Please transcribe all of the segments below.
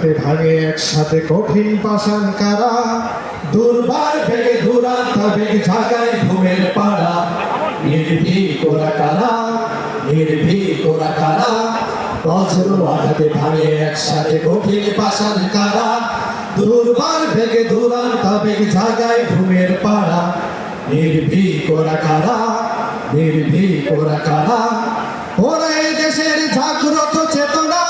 আঘাতে ভাঙে একসাথে কঠিন পাষাণ কারা? দুর্বার ভেগে দুরান্ত বেগ জাগায় ঘুমের পাড়া। নির্ভীক ওরা কারা? নির্ভীক ওরা কারা? বজ্র আঘাতে ভাঙে একসাথে কঠিন পাষাণ কারা? দুর্বার ভেগে দুরান্ত বেগ জাগায় ঘুমের পাড়া। নির্ভীক ওরা কারা? নির্ভীক ওরা কারা? ওরা দেশের জাগ্রত চেতনা।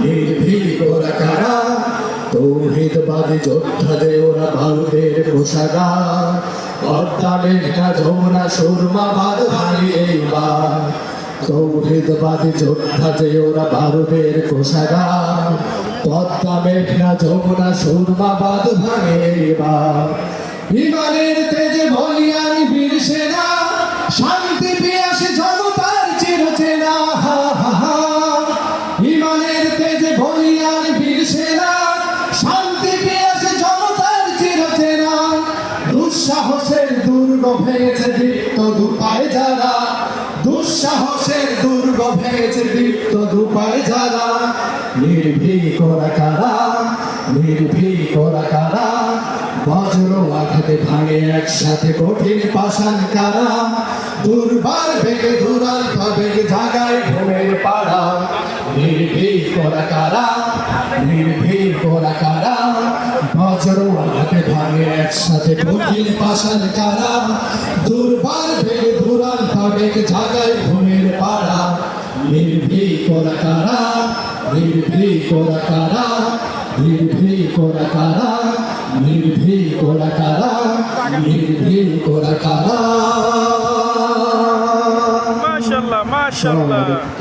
নির্ভীক ওরা ভারতের যে ওরা ভারতের পদ্মা মেঘনা, যমুনা, সুরমা বাদ ভাঙে এইবার। বিমানের তেজে বলিয়ান বীর সেনা দুঃসাহসের দুর্গ ভেঙেছে দীপ্ত দুপায় যারা, দুঃসাহসের দুর্গ ভেঙেছে দীপ্ত দুপায় যারা, নির্ভীক ওরা কারা, নির্ভীক ওরা কারা, বজ্র আঘাতে ভাঙে একসাথে কঠিন পাশান কারা, দুর্বার বেগে নির্ভীক করা কারা? নির্ভীক করা কারা? বজ্র হাতে ভাঙে একসাথে ভুকিল পাশাল কারা? দুর্বার ভেঙে দুরাল তাবেক জাগায় ঘুমের পাড়া। নির্ভীক করা কারা? নির্ভীক করা কারা? নির্ভীক করা কারা? নির্ভীক করা কারা? নির্ভীক করা কারা? মাশাআল্লাহ মাশাআল্লাহ।